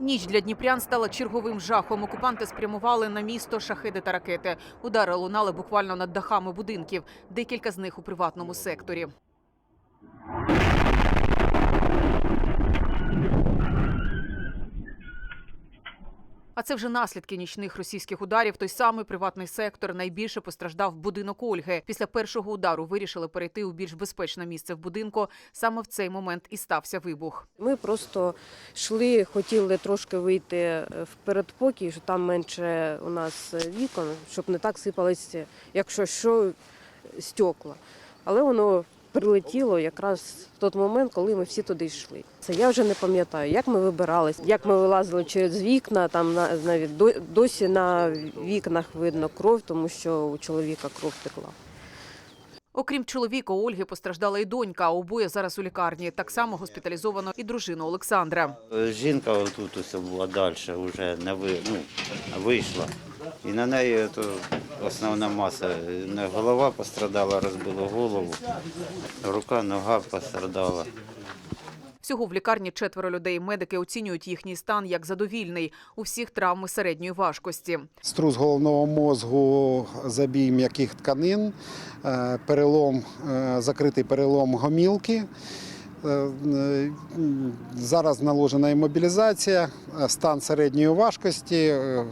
Ніч для дніпрян стала черговим жахом. Окупанти спрямували на місто шахиди та ракети. Удари лунали буквально над дахами будинків. Декілька з них у приватному секторі. Це вже наслідки нічних російських ударів. Той самий приватний сектор найбільше постраждав будинок Ольги. Після першого удару вирішили перейти у більш безпечне місце в будинку. Саме в цей момент і стався вибух. Ми просто йшли, хотіли трошки вийти е, в передпокій, що там менше у нас вікон, щоб не так сипалися, якщо що, стекла. Але воно прилетіло якраз в той момент, коли ми всі туди йшли. Це я вже не пам'ятаю, як ми вибирались, як ми вилазили через вікна, там на- навіть до- досі на вікнах видно кров, тому що у чоловіка кров текла. Окрім чоловіка, у Ольги постраждала і донька. Обоє зараз у лікарні. Так само госпіталізовано і дружину Олександра. Е, Жінка отут ось була далі, вже не ви, ну, вийшла. І на неї то основна маса. Не голова пострадала, розбила голову, рука, нога пострадала. Всього в лікарні четверо людей. Медики оцінюють їхній стан як задовільний. У всіх травми середньої важкості. струс головного мозку, забій м'яких тканин, е, перелом, е, закритий перелом гомілки. Е, Зараз наложена іммобілізація, е, стан середньої важкості. е,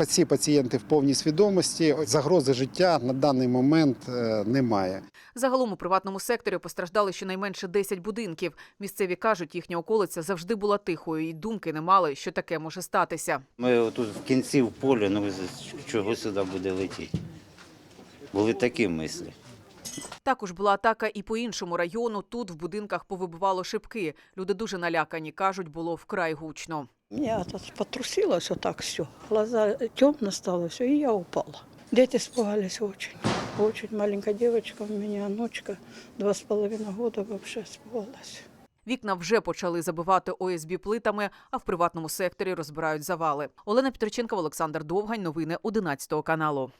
Всі пацієнти в повній свідомості. Загрози життя на даний момент немає. Загалом у приватному секторі постраждали щонайменше 10 будинків. Місцеві кажуть, їхня околиця завжди була тихою і думки не мали, що таке може статися. Ми тут в кінці в полі, ну чого сюди буде летіти. Були такі мислі. Також була атака і по іншому району. Тут в будинках повибивало шибки. Люди дуже налякані. кажуть, було вкрай гучно. Я тут потрусилась вот так все. Глаза темно стало все, и я упала. Дети испугались очень. Очень маленькая девочка у меня, внучка, два с половиной года вообще испугалась. Вікна вже почали забивати ОСБ плитами, а в приватному секторі розбирають завали. Олена Петриченкова, Олександр Довгань. Новини 11 каналу.